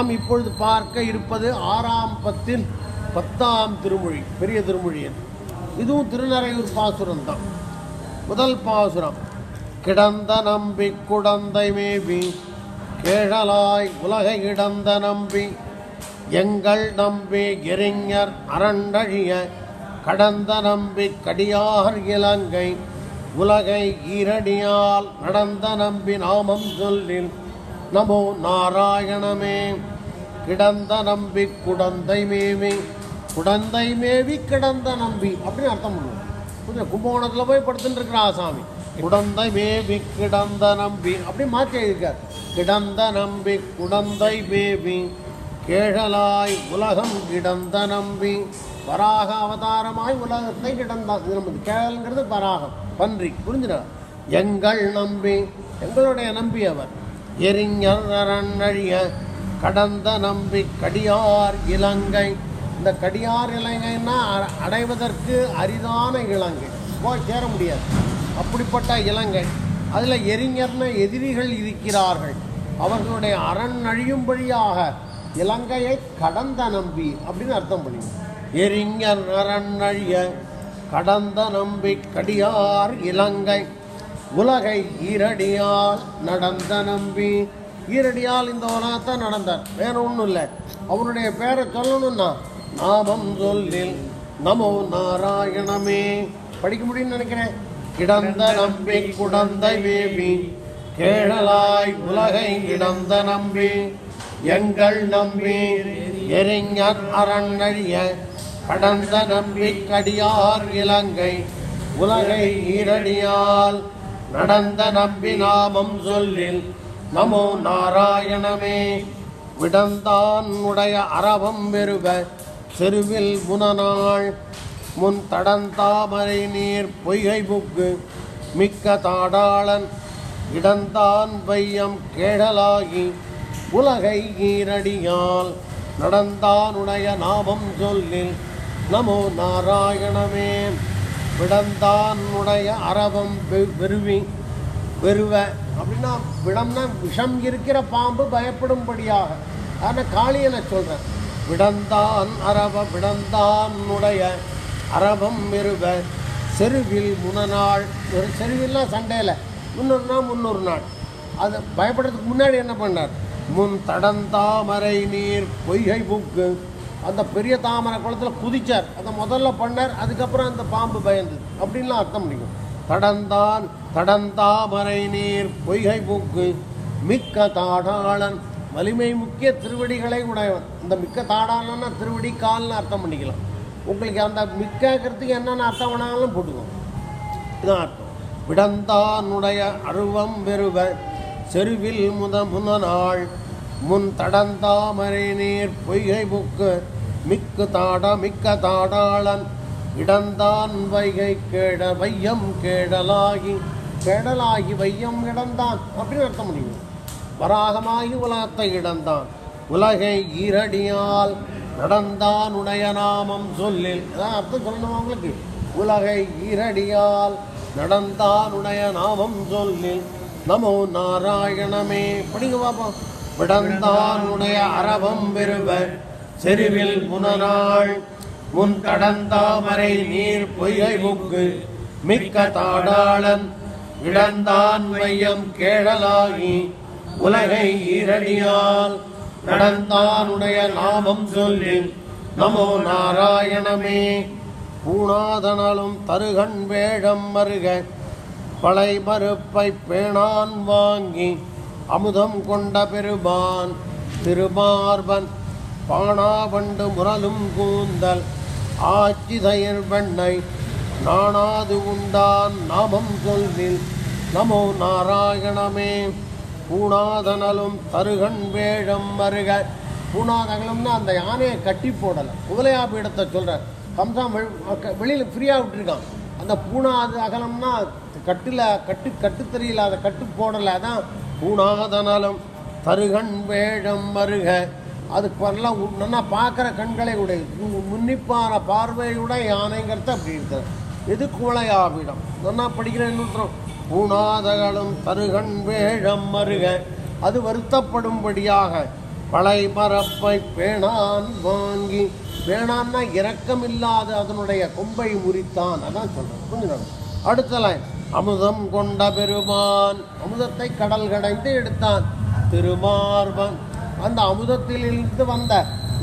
நாம் இப்பொழுது பார்க்க இருப்பது ஆறாம் பத்தில் பத்தாம் திருமொழி பெரிய திருமொழியன் இதுவும் திருநறையூர் பாசுரம் தான். முதல் பாசுரம் கிடந்த நம்பி குடந்தை மேவி கேழலாய் உலகை கிடந்த நம்பி எங்கள் நம்பி எரிஞர் அரண்டழிய கடந்த நம்பி கடியார் இலங்கை உலகை ஈரடியால் நடந்த நம்பி நாமம் சொல்லில் நமோ நாராயணமே. கிடந்த நம்பி குடந்தை மேவி குடந்தை மேவி கிடந்த நம்பி. அப்படின்னு அர்த்தம் பண்ணுவோம். புரியுது? கும்பகோணத்தில் போய் படுத்துட்டு இருக்கிற ஆசாமி குடந்தை மேவி கிடந்த நம்பி. அப்படி மாற்றி எழுதியிருக்கார். கிடந்த நம்பி குடந்தை மேவி. கேழலாய் உலகம் கிடந்த நம்பி. வராக அவதாரமாய் உலகத்தை கிடந்தான் இது நமக்கு கேழல்ங்கிறது வராகம். பன்றி. புரிஞ்சுனா எங்கள் நம்பி. எங்களுடைய நம்பி அவர். எரிஞர் கடந்த நம்பி கடியார் இலங்கை. இந்த கடியார் இலங்கைன்னா அ- அடைவதற்கு அரிதான இலங்கை. போய் சேர முடியாது. அப்படிப்பட்ட இலங்கை. அதில் எரிஞர்ன எதிரிகள் இருக்கிறார்கள். அவர்களுடைய அரண் அழியும்படியாக இலங்கையை கடந்த நம்பி அப்படின்னு அர்த்தம் பண்ணி எரிஞர் அரண் அழிய கடந்த நம்பி கடியார் இலங்கை. உலகை ஈரடியால் நடந்த நம்பி ஈரடியால் இந்த உலகத்தை நடந்தார். வேற ஒன்றும் இல்லை. அவருடைய பேரை சொல்லணும்னா நாமம் சொல்லில் நமோ நாராயணமே. படிக்க முடியும்னு நினைக்கிறேன். கிடந்த நம்பி குடந்தை மேவி கேழலாய் உலகை கிடந்த நம்பி எங்கள் நம்பி எரிஞர் அரண்யழிய கடந்த நம்பி கடியார் இலங்கை உலகை ஈரடியால் நடந்த நம்பி நாமம் சொல்லில் நமோ நாராயணமே விடந்தான் உடைய அரவம் வெறுவ செருவில் முனநாள் முன் தடந்தாமரை நீர் பொய்கை புக்கு மிக்க தாடாளன் இடந்தான் வையம் கேடலாகி உலகை ஈரடியால் நடந்தானுடைய நாமம் சொல்லில் நமோ நாராயணமே விடந்தானுடைய அரவம் வெறுவி வெறுவ. அப்படின்னா விடம்னா விஷம் இருக்கிற பாம்பு பயப்படும்படியாக. ஆனால் காளியனை சொல்கிறேன் விடந்தான் அரவ விடந்தானுடைய அரவம் வெறுவ. செருவில் முனநாள் ஒரு செருவில்னா சண்டையில் முன்னொரு நாள் முன்னொரு நாள். அது பயப்படுறதுக்கு முன்னாடி என்ன பண்ணார்? முன் தடந்தாமரை நீர் பொய்கை புக்கு. அந்த பெரிய தாமரை குளத்தில் குதித்தார் அதை முதல்ல பண்ணார் அதுக்கப்புறம் அந்த பாம்பு பயந்தது. அப்படின்லாம் அர்த்தம் பண்ணிக்கும். தடந்தான் தடந்தாமரை நீர் பொய்கை பூக்கு. மிக்க தாடாளன் வலிமை முக்கிய திருவடிகளை உடையவன். இந்த மிக்க தாடாளன்னா திருவடி கால்னு அர்த்தம் பண்ணிக்கலாம். உங்களுக்கு அந்த மிக்கங்கிறதுக்கு என்னென்ன அர்த்தம் வேணாலும் போட்டுக்கோங்க. இதுதான் அர்த்தம். விடந்தானுடைய அருவம் வெறுவ செருவில் முத நாள். முன் தடந்தாமரை நீர் பொய்கை புக்கு மிக்கு தாட மிக்க தாடாளன். இடந்தான் வைகை கேட வையம் கேடலாகி கேடலாகி வையம் இடந்தான். அப்படின்னு அர்த்தம் முடியும் வராகமாகி உலகத்தை இடந்தான். உலகை ஈரடியால் நடந்தான் உடைய நாமம் சொல்லில். அதான் அர்த்தம் சொல்லணும் அவங்களுக்கு உலகை ஈரடியால் நடந்தான் உடைய நாமம் சொல்லில். நமோ நாராயணமே. படிங்க பாப்போம். விடந்தான் அரபம் அரவம் செருவில் முனநாள் முன் கடந்தாமரை நீர் பொய்கை முக்கு மிக்க தாடாளன் இடந்தான் மையம் கேழலாகி உலகை ஈரடியால் நடந்தானுடைய நாமம் சொல்லி நமோ நாராயணமே பூணாதனலும் தருகன் வேடம் மருக. பழை மறுப்பை பேணான் வாங்கி. அமுதம் கொண்ட பெருமான் திருமார்பன் பாணாபண்டு முரலும் கூந்தல் ஆச்சி தயிர் பெண்ணை நாணாது உண்டான் நாமம் சொல்வில் நமோ நாராயணமே பூணாதனலும் தருகண் வேழம் வருக பூணாதகலம்னா அந்த யானையை கட்டி போடலை. குவலையா பீடத்தை சொல்கிறார் கம்சான் வெளியில் ஃப்ரீயாக விட்டுருக்கான். அந்த பூணாது அகலம்னா கட்டில் கட்டு கட்டு தெரியலாத கட்டு போடலை அதான் பூணாதனலும் தருகண் வேழம் மருக அதுக்கு வரலாம் நல்லா பார்க்குற கண்களை உடைய முன்னிப்பான உன்னிப்பான பார்வையுடைய யானைங்கிறத அப்படி இருக்கிறது எது குவளையாவிடம் நல்லா படிக்கிற இன்னொருத்தரம் பூணாதகளும் தருகண் வேழம் மருக அது வருத்தப்படும்படியாக பழை பரப்பை பேணான் வாங்கி பேணான்னா இரக்கம் இல்லாத அதனுடைய கொம்பை முறித்தான். அதான் சொல்கிறேன் புரிஞ்சுக்கணும் அடுத்த லைன் அமுதம் கொண்ட பெருமான் அமுதத்தை கடல் கடைந்து எடுத்தான். திருமார்பன் அந்த அமுதத்தில் இருந்து வந்த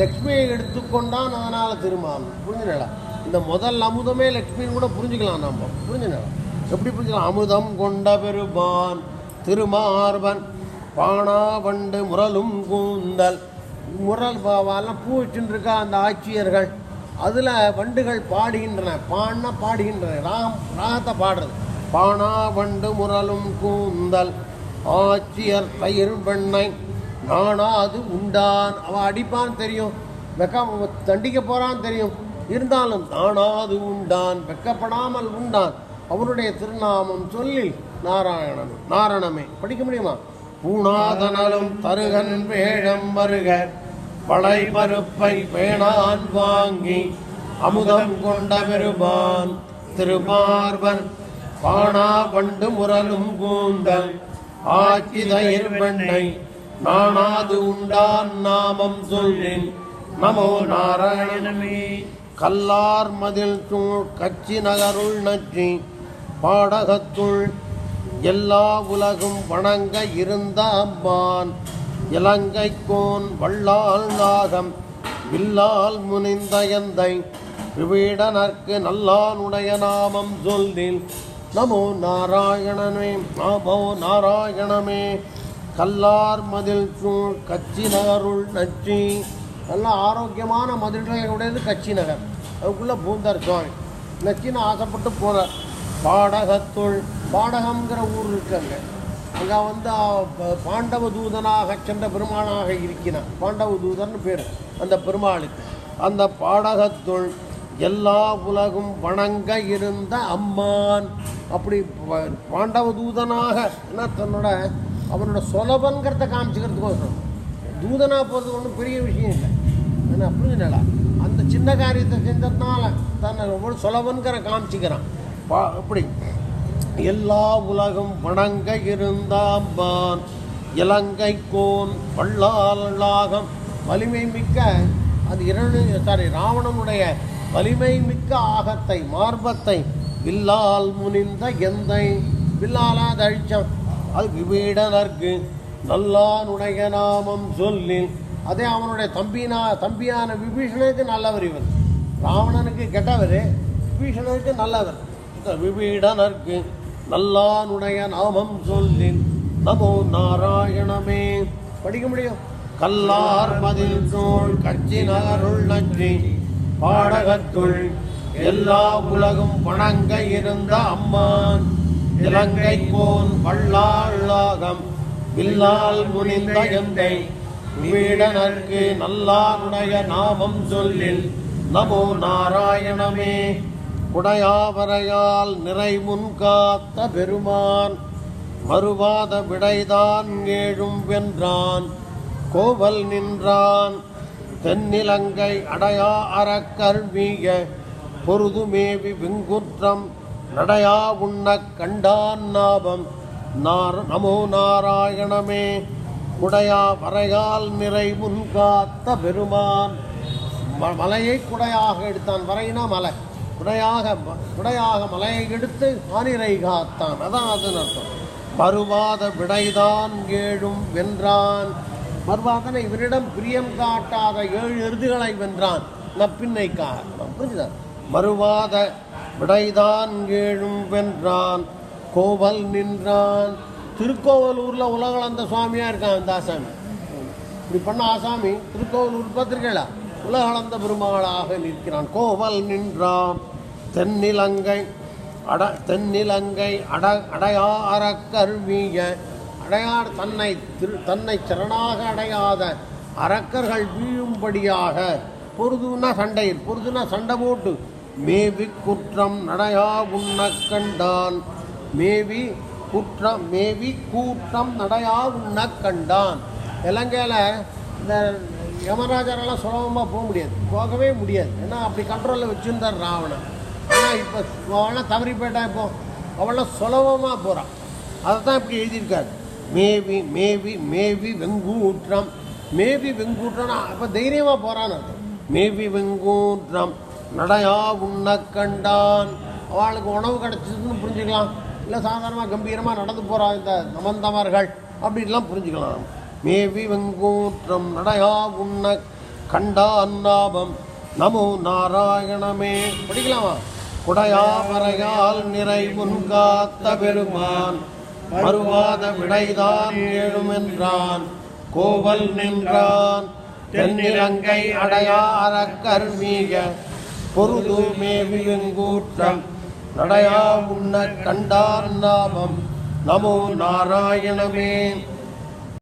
லக்ஷ்மியை எடுத்துக்கொண்டான் அதனால் திருமால். புரிஞ்சுனடா இந்த முதல் அமுதமே லக்ஷ்மின்னு கூட புரிஞ்சுக்கலாம் நம்ம புரிஞ்சுனடா எப்படி புரிஞ்சுக்கலாம்? அமுதம் கொண்ட பெருமான் திருமார்பன் பானா வண்டு முரலும் கூந்தல். முரல் பாவாலாம் பூ வச்சுருக்கா அந்த ஆட்சியர்கள். அதில் வண்டுகள் பாடுகின்றன. பான்னா பாடுகின்றன. ராகம் ராகத்தை பாடுறது. பாணாவண்டு முரலும் கூந்தல். ஆட்சியர் தயிர் வெண்ணை நானாது உண்டான். அவன் அடிப்பான் தெரியும். வெக்க தண்டிக்க போறான் தெரியும். இருந்தாலும் நானாது உண்டான். வெக்கப்படாமல் உண்டான். அவனுடைய திருநாமம் சொல்லி நாராயணன் நாரணமே. படிக்க முடியுமா? பூணாதனலும் தருகன் வேழம் வருக. பழை பருப்பை பேணான் வாங்கி. அமுதம் கொண்ட பெருமான் திருமார்வன் பாணா பண்டு முரலும் கூந்தல் ஆட்சிதயிர் வெண்ணை நானாது உண்டான் நாமம் சொல்லின் நமோ நாராயணமே. கல்லார் மதில் தூள் கச்சி நகருள் நச்சி பாடகத்துள் எல்லா உலகும் வணங்க இருந்த அம்மான் இலங்கைக்கோன் வள்ளால் நாகம் வில்லால் முனிந்த எந்தை விவீடனர்க்கு நல்லானுடைய நாமம் சொல்லில் நமோ நாராயணனே நமோ நாராயணமே. கல்லார் மதில் சூழ் கச்சி நகருள் நச்சி. நல்ல ஆரோக்கியமான மதில்களை உடையது கச்சி நகர் அதுக்குள்ளே பூந்தார் சுவாமி. நச்சின்னு ஆசைப்பட்டு போனார் பாடகத்துள் பாடகம்ங்கிற ஊர் இருக்காங்க அங்கே. வந்து பாண்டவ தூதனாக சென்ற பெருமானாக இருக்கிறான் பாண்டவ தூதன் பேர். அந்த பெருமாளுக்கு. அந்த பாடகத்துள் எல்லா உலகும் வணங்க இருந்த அம்மான். அப்படி பாண்டவ தூதனாக என்ன தன்னோட அவனோட சொலபன்கிறத காமிச்சுக்கிறதுக்கோசரம். தூதனா போகிறது ஒன்றும் பெரிய விஷயம் இல்லை. என்ன புரிஞ்சுனால அந்த சின்ன காரியத்தை செஞ்சதுனால தன்னை ரொம்ப சொலவன்கிற காமிச்சிக்கிறான். பா அப்படி. எல்லா உலகம் வணங்க இருந்தாம்பான் இலங்கை கோன் வள்ளாளாகம் வலிமை மிக்க அது இரண்டு சாரி ராவணனுடைய வலிமை மிக்க ஆகத்தை மார்பத்தை வில்லால் முனிந்த எந்தை வில்லாலா தழிச்சம் அழிச்சான் அது நல்லானுடைய நாமம் சொல்லி அதே அவனுடைய தம்பினா தம்பியான விபீஷணனுக்கு நல்லவர் இவர் ராவணனுக்கு கெட்டவர் விபீஷணனுக்கு நல்லவர். இந்த விபீடனர்க்கு நல்லானுடைய நாமம் சொல்லி நமோ நாராயணமே. படிக்க முடியும்? கல்லார் மதில் நூல் கட்சி நகருள் நன்றி. பாடகத்துள் எல்லா உலகும் வணங்க இருந்த அம்மான் இலங்கை போன் வள்ளாளாகம் வில்லால் முனிந்த எந்தை வீடனர்க்கு நல்லாருடைய நாமம் சொல்லில் நமோ நாராயணமே உடையாவரையால் நிறைமுன் காத்த பெருமான் மறுவாத விடைதான் ஏழும் வென்றான் கோவல் நின்றான் தென்னிலங்கை அடையா அறக்கல்விய பொருதுமேவி விங்குற்றம் நடையா உண்ணக் கண்டான் நாபம். நார் நமோ நாராயணமே குடையா வரையால் நிறை முன்காத்த பெருமான். ம- மலையை குடையாக எடுத்தான் வரையினா மலை. குடையாக குடையாக மலையை எடுத்து ஆனிரை காத்தான். அதான் அதன் அர்த்தம். பருவாத விடைதான் கேழும் வென்றான். மறுவாதனை இவரிடம் பிரியம் காட்டாத ஏழு எருதுகளை வென்றான். நப்பின்னைக்காக புரிஞ்சுதா? மறுவாத விடைதான் ஏழும் வென்றான். கோவல் நின்றான். திருக்கோவலூரில் உலகளந்த சுவாமியாக இருக்கான் அந்த ஆசாமி. இப்படி பண்ண ஆசாமி திருக்கோவலூர் பார்த்துருக்கேளா உலகளந்த பெருமாளாக நிற்கிறான். கோவல் நின்றான். தென்னிலங்கை அட தென்னிலங்கை அட அடையா கருவிய அடையார் தன்னை திரு தன்னை சரணாக அடையாத அரக்கர்கள் வீழும்படியாக பொருதுனா சண்டை பொருதுனா சண்டை போட்டு மேவி குற்றம் நடையா உண்ண கண்டான். மேவி குற்றம் மேவி கூற்றம் நடையா உண்ண கண்டான். இலங்கையில் இந்த யமராஜரெல்லாம் சுலபமாக போக முடியாது போகவே முடியாது. ஏன்னா அப்படி கண்ட்ரோலில் வச்சுருந்தார் ராவணன். ஆனால் இப்போ அவெல்லாம் தவறி போயிட்டான் இப்போ அவெல்லாம் சுலபமாக போகிறான் அதை தான் இப்படி எழுதியிருக்காரு. மேவி மேவி மேவி வெங்கூற்றம். மேவி வெங்கூற்றம்னா அப்போ தைரியமாக போகிறான்னு அர்த்தம் மேவி வெங்கூற்றம். நடையா உண்ண கண்டான். அவளுக்கு உணவு கிடச்சிதுன்னு புரிஞ்சுக்கலாம். இல்லை சாதாரணமாக கம்பீரமாக நடந்து போகிறா இந்த நமந்தமர்கள். அப்படின்லாம் புரிஞ்சுக்கலாம். மேவி வெங்கூற்றம். நடையா உண்ண கண்டான் நாமம் நமோ நாராயணமே. படிக்கலாமா? குடையாமறையால் நிறை முன்காத்த பெருமான். மறுவாத விடைதான் எழுமென்றான் கோவல் நின்றான். தென்னிலங்கை அடையார கர்மீக பொருது மேவி நடையா உண்ண கண்டார் நாமம். நமோ நாராயணமே.